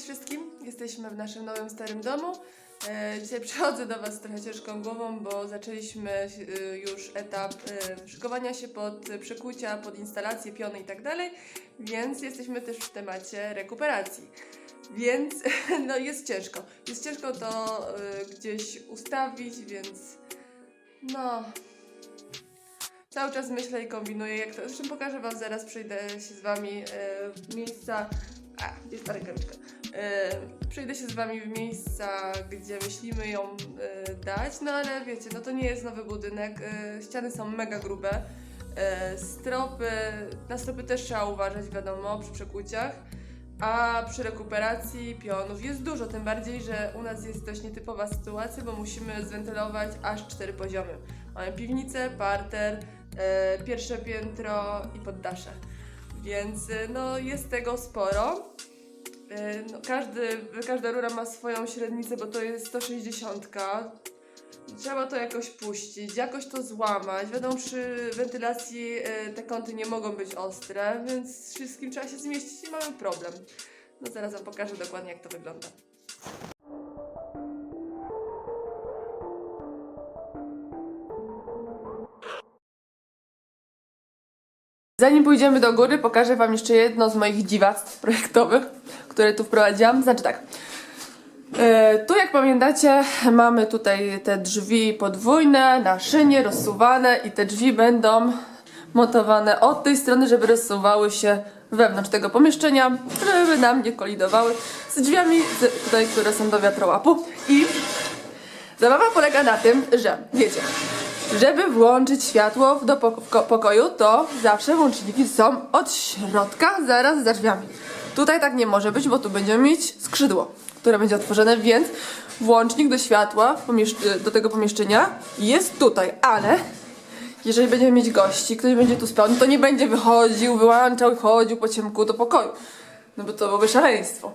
Cześć wszystkim, jesteśmy w naszym nowym starym domu. E, dzisiaj przychodzę do Was z trochę ciężką głową, bo zaczęliśmy e, już etap e, szykowania się pod przekucia, pod instalację, piony i tak dalej, więc jesteśmy też w temacie rekuperacji. Więc no jest ciężko. Jest ciężko to gdzieś ustawić, więc no. Cały czas myślę i kombinuję, jak to. Zresztą pokażę Wam zaraz, przejdę się z Wami w miejsca. A, jest ta rękawiczka. E, przejdę się z Wami w miejsca, gdzie myślimy ją e, dać, no ale wiecie, no to nie jest nowy budynek. E, ściany są mega grube. Stropy, na stropy też trzeba uważać, wiadomo, przy przekuciach. A przy rekuperacji pionów jest dużo, tym bardziej, że u nas jest dość nietypowa sytuacja, bo musimy zwentylować aż cztery poziomy. Mamy piwnicę, parter, pierwsze piętro i poddasze. Więc no, jest tego sporo. No, każdy, każda rura ma swoją średnicę, bo to jest 160. Trzeba to jakoś puścić, jakoś to złamać. Wiadomo, przy wentylacji e, te kąty nie mogą być ostre, więc wszystkim trzeba się zmieścić i mamy problem. No zaraz Wam pokażę dokładnie, jak to wygląda. Zanim pójdziemy do góry, pokażę Wam jeszcze jedno z moich dziwactw projektowych, które tu wprowadziłam. Znaczy tak. E, tu jak pamiętacie, mamy tutaj te drzwi podwójne na szynie, rozsuwane i te drzwi będą montowane od tej strony, żeby rozsuwały się wewnątrz tego pomieszczenia, żeby nam nie kolidowały z drzwiami tutaj, które są do wiatrołapu. I zabawa polega na tym, że wiecie, żeby włączyć światło w do pokoju, to zawsze łączniki są od środka, zaraz za drzwiami. Tutaj tak nie może być, bo tu będziemy mieć skrzydło, które będzie otworzone, więc włącznik do światła do tego pomieszczenia jest tutaj, ale jeżeli będziemy mieć gości, ktoś będzie tu spał, no to nie będzie wychodził, wyłączał i chodził po ciemku do pokoju. No bo to byłoby szaleństwo.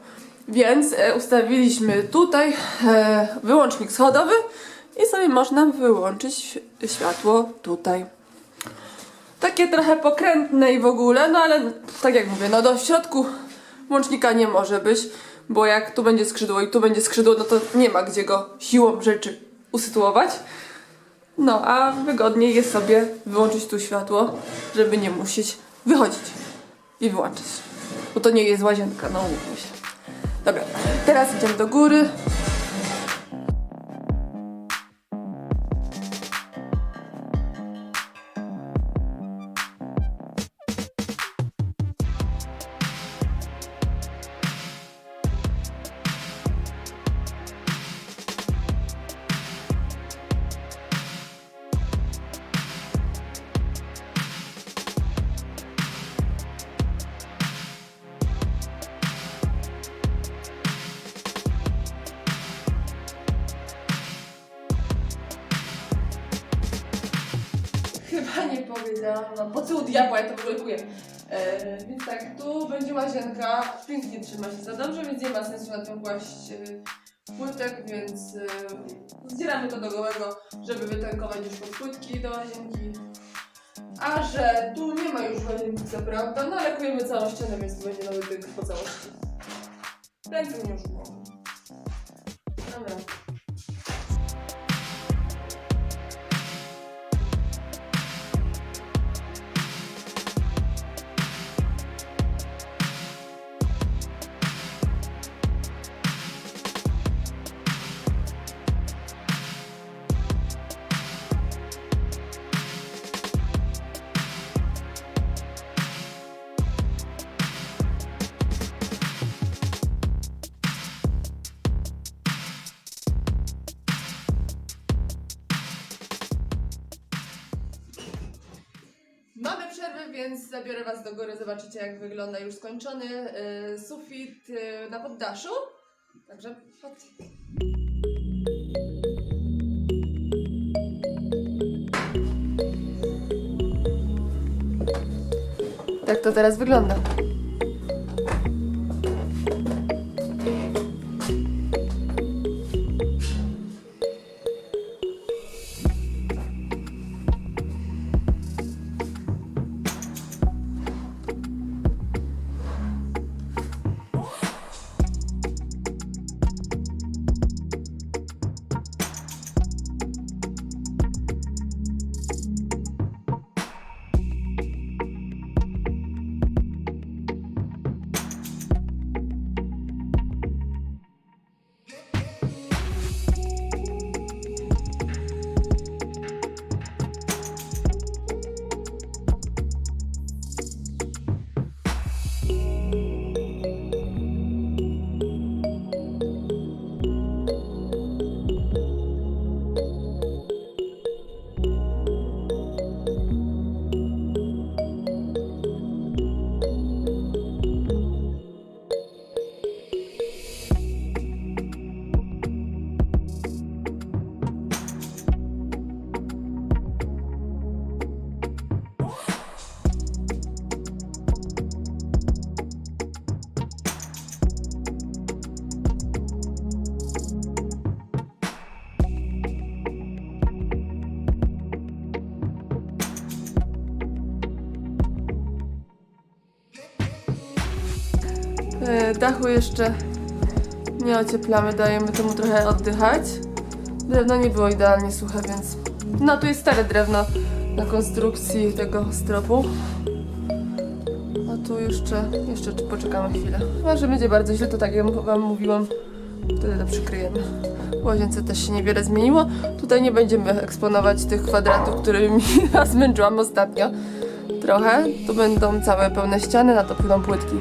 Więc e, ustawiliśmy tutaj e, wyłącznik schodowy i sobie można wyłączyć światło tutaj. Takie trochę pokrętne i w ogóle, no ale tak jak mówię, no do środku łącznika nie może być, bo jak tu będzie skrzydło i tu będzie skrzydło, no to nie ma gdzie go siłą rzeczy usytuować. No, a wygodniej jest sobie wyłączyć tu światło, żeby nie musieć wychodzić i wyłączyć. Bo to nie jest łazienka, no umówmy się. Dobra, teraz idziemy do góry. Diabła ja to w ogóle kuję. E, więc tak, tu będzie łazienka, pięknie trzyma się za dobrze, więc nie ma sensu na tym kłaść e, płytek, więc e, zdzieramy to do gołego, żeby wytankować już pod płytki do łazienki. A że tu nie ma już łazienki, co prawda, no ale całą ścianę, więc to będzie nowy tynk po całości. Ręce mnie już mogą. Zabiorę Was do góry, zobaczycie jak wygląda już skończony yy, sufit yy, na poddaszu. Także. Tak to teraz wygląda. Dachu jeszcze nie ocieplamy, dajemy temu trochę oddychać. Drewno nie było idealnie suche, więc... No, tu jest stare drewno na konstrukcji tego stropu. A tu jeszcze, jeszcze poczekamy chwilę. Chyba, że będzie bardzo źle, to tak jak wam mówiłam, wtedy to przykryjemy. W łazience też się niewiele zmieniło. Tutaj nie będziemy eksponować tych kwadratów, którymi nas zmęczyłam ostatnio. Trochę. Tu będą całe pełne ściany, na to płytki.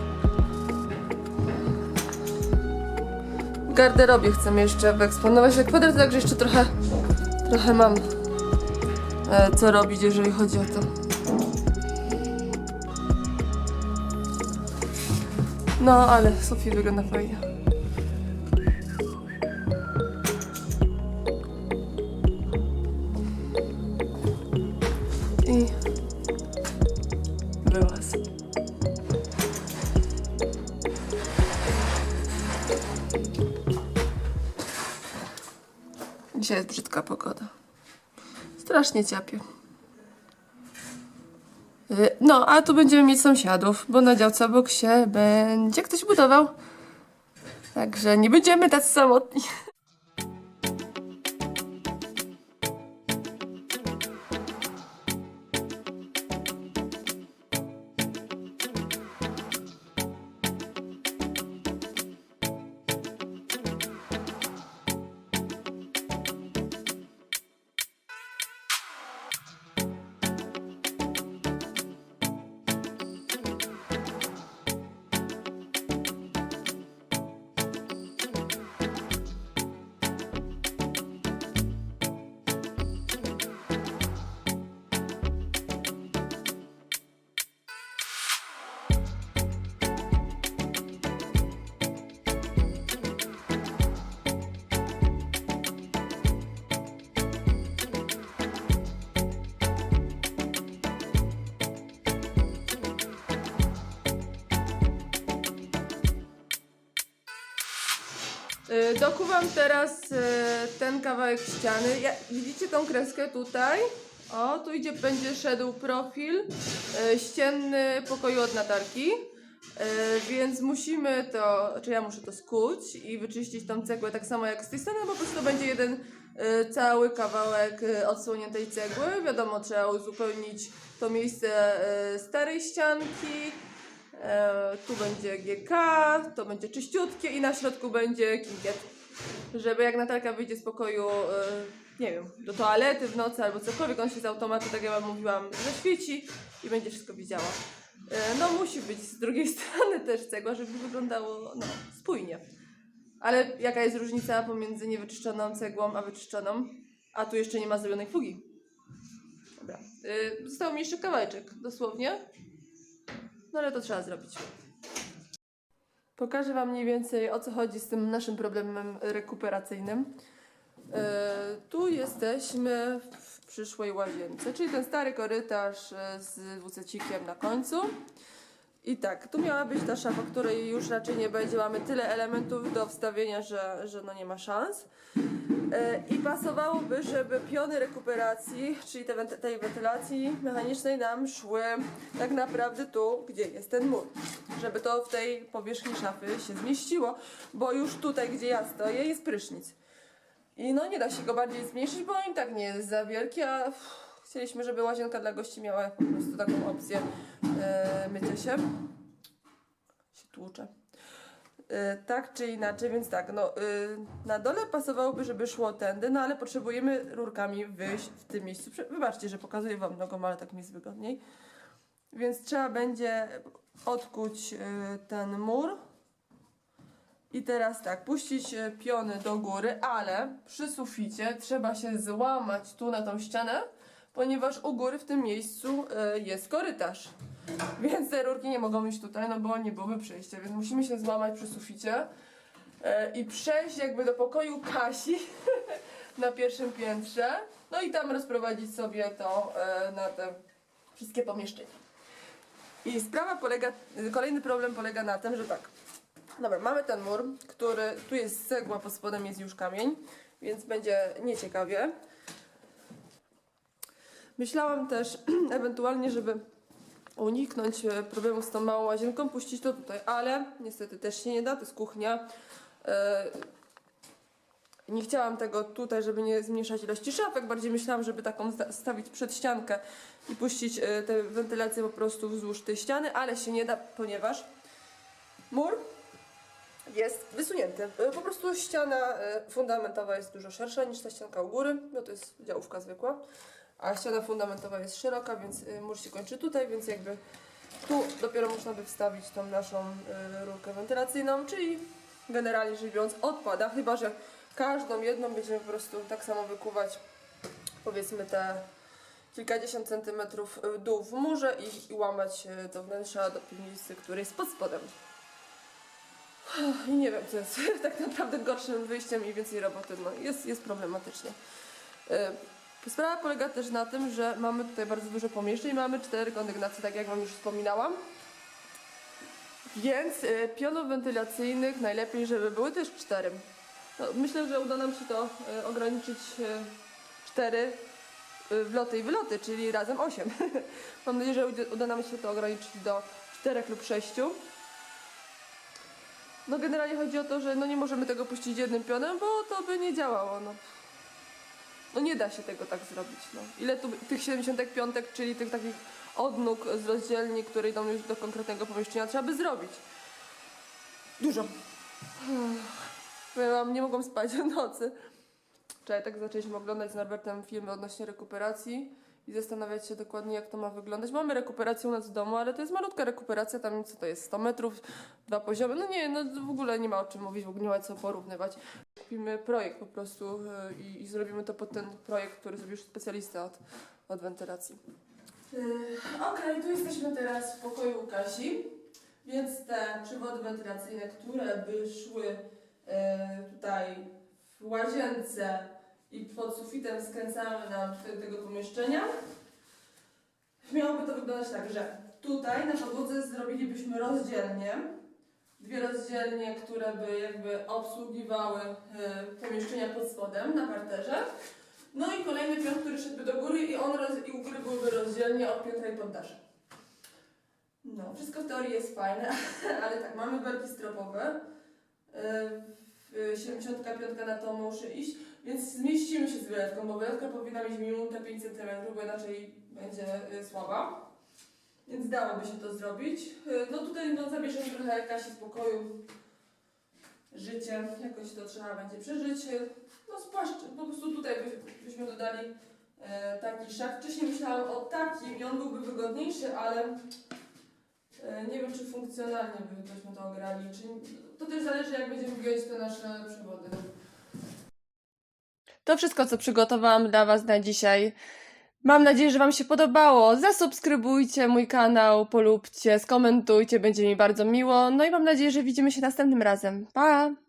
Garderobie chcemy jeszcze wyeksponować te kwadraty, także jeszcze trochę, trochę mam e, co robić, jeżeli chodzi o to. No, ale Sofii wygląda fajnie. Dzisiaj jest brzydka pogoda. Strasznie ciapie. Y, No, a tu będziemy mieć sąsiadów, bo na działce obok się będzie ktoś budował. Także nie będziemy tacy samotni. Dokuwam teraz y, ten kawałek ściany. Ja, widzicie tą kreskę tutaj? O, tu idzie, będzie szedł profil y, ścienny pokoju od Natalki. Y, Więc musimy to, czy ja muszę to skuć i wyczyścić tą cegłę tak samo jak z tej strony, bo po prostu będzie jeden y, cały kawałek odsłoniętej cegły. Wiadomo, trzeba uzupełnić to miejsce starej ścianki. E, tu będzie GK, to będzie czyściutkie i na środku będzie kinkiet. Żeby jak Natalka wyjdzie z pokoju, e, nie wiem, do toalety w nocy albo cokolwiek, on się z automatu, tak jak wam mówiłam, zaświeci i będzie wszystko widziała. E, no musi być z drugiej strony też cegła, żeby wyglądało no, spójnie. Ale jaka jest różnica pomiędzy niewyczyszczoną cegłą a wyczyszczoną? A tu jeszcze nie ma zrobionej fugi. Dobra. E, został mi jeszcze kawałeczek, dosłownie. No ale to trzeba zrobić. Pokażę Wam mniej więcej o co chodzi z tym naszym problemem rekuperacyjnym. E, tu jesteśmy w przyszłej łazience, czyli ten stary korytarz e, z dwucecikiem na końcu. I tak, tu miała być ta szafa, której już raczej nie będzie. Mamy tyle elementów do wstawienia, że, że no nie ma szans. E, I pasowałoby, żeby piony rekuperacji, czyli te tej wentylacji mechanicznej nam szły tak naprawdę tu, gdzie jest ten mur. Żeby to w tej powierzchni szafy się zmieściło, bo już tutaj, gdzie ja stoję, jest prysznic. I no nie da się go bardziej zmniejszyć, bo on i tak nie jest za wielki, a chcieliśmy, żeby łazienka dla gości miała po prostu taką opcję e, mycia się. Się tłucze. E, tak czy inaczej, więc tak, no y, na dole pasowałoby, żeby szło tędy, no ale potrzebujemy rurkami wyjść w tym miejscu. Wybaczcie, że pokazuję wam nogą, ale tak mi jest wygodniej. Więc trzeba będzie odkuć y, ten mur. I teraz tak, puścić piony do góry, ale przy suficie trzeba się złamać tu na tą ścianę, ponieważ u góry w tym miejscu jest korytarz. Więc te rurki nie mogą iść tutaj, no bo nie byłoby przejścia, więc musimy się złamać przy suficie e, i przejść jakby do pokoju Kasi na pierwszym piętrze, no i tam rozprowadzić sobie to e, na te wszystkie pomieszczenia. I sprawa polega, kolejny problem polega na tym, że tak, Dobra, mamy ten mur, który tu jest cegła, pod spodem jest już kamień, więc będzie nieciekawie. Myślałam też ewentualnie, żeby uniknąć e, problemu z tą małą łazienką, puścić to tutaj, ale niestety też się nie da, to jest kuchnia. E, Nie chciałam tego tutaj, żeby nie zmniejszać ilości szafek, bardziej myślałam, żeby taką sta- stawić przed ściankę i puścić e, tę wentylację po prostu wzdłuż tej ściany, ale się nie da, ponieważ mur jest wysunięty. Po prostu ściana fundamentowa jest dużo szersza niż ta ścianka u góry, no to jest działówka zwykła, a ściana fundamentowa jest szeroka, więc e, mur się kończy tutaj, więc jakby tu dopiero można by wstawić tą naszą e, rurkę wentylacyjną, czyli generalnie rzecz biorąc odpada, chyba że każdą jedną będziemy po prostu tak samo wykuwać powiedzmy te kilkadziesiąt centymetrów w dół w murze i, i łamać do wnętrza do piwnicy, który jest pod spodem. I nie wiem, co jest tak naprawdę gorszym wyjściem i więcej roboty. No, jest, jest problematycznie. Sprawa polega też na tym, że mamy tutaj bardzo dużo pomieszczeń, mamy cztery kondygnacje, tak jak Wam już wspominałam. Więc e, pionów wentylacyjnych najlepiej, żeby były też cztery. No, myślę, że uda nam się to e, ograniczyć e, cztery wloty i wyloty, czyli razem osiem. Mam nadzieję, że uda nam się to ograniczyć do czterech lub sześciu. No generalnie chodzi o to, że no nie możemy tego puścić jednym pionem, bo to by nie działało. No. No nie da się tego tak zrobić. No. Ile tu tych 75, czyli tych takich odnóg z rozdzielni, które idą już do konkretnego pomieszczenia, trzeba by zrobić? Dużo. Powiem wam, nie mogłam spać w nocy. Wczoraj tak zaczęliśmy oglądać z Norbertem filmy odnośnie rekuperacji i zastanawiać się dokładnie, jak to ma wyglądać. Mamy rekuperację u nas w domu, ale to jest malutka rekuperacja, tam co to jest, 100 metrów, dwa poziomy. No nie, no w ogóle nie ma o czym mówić, w ogóle nie ma co porównywać. Kupimy projekt po prostu yy, i, i zrobimy to pod ten projekt, który zrobił specjalista od, od wentylacji. Yy, Okej, tu jesteśmy teraz w pokoju u Kasi, więc te przewody wentylacyjne, które by szły yy, tutaj w łazience i pod sufitem skręcamy do tego pomieszczenia. Miałoby to wyglądać tak, że tutaj na podłodze zrobilibyśmy rozdzielnie, dwie rozdzielnie, które by jakby obsługiwały e, pomieszczenia pod spodem na parterze. No i kolejny pion, który szedłby do góry i on roz, i u góry byłyby rozdzielnie od piętra i poddasze. No, wszystko w teorii jest fajne, ale tak, mamy belki stropowe. Yy, w 75 na to muszę iść, więc zmieścimy się z wyletką, bo wyletka powinna mieć minimum te 5 cm, bo inaczej będzie y, słaba. Więc dałoby się to zrobić. Y, No tutaj no, zabierzemy trochę Kasi z pokoju. Życie, jakoś to trzeba będzie przeżyć. Y, No spłaszcz, po prostu tutaj by, byśmy dodali taki szaf. Wcześniej myślałam o takim i on byłby wygodniejszy, ale nie wiem czy funkcjonalnie by- byśmy to ograli. Czy, to też zależy jak będziemy giąć te nasze przewody. To wszystko, co przygotowałam dla Was na dzisiaj. Mam nadzieję, że Wam się podobało. Zasubskrybujcie mój kanał, polubcie, skomentujcie, będzie mi bardzo miło. No i mam nadzieję, że widzimy się następnym razem. Pa!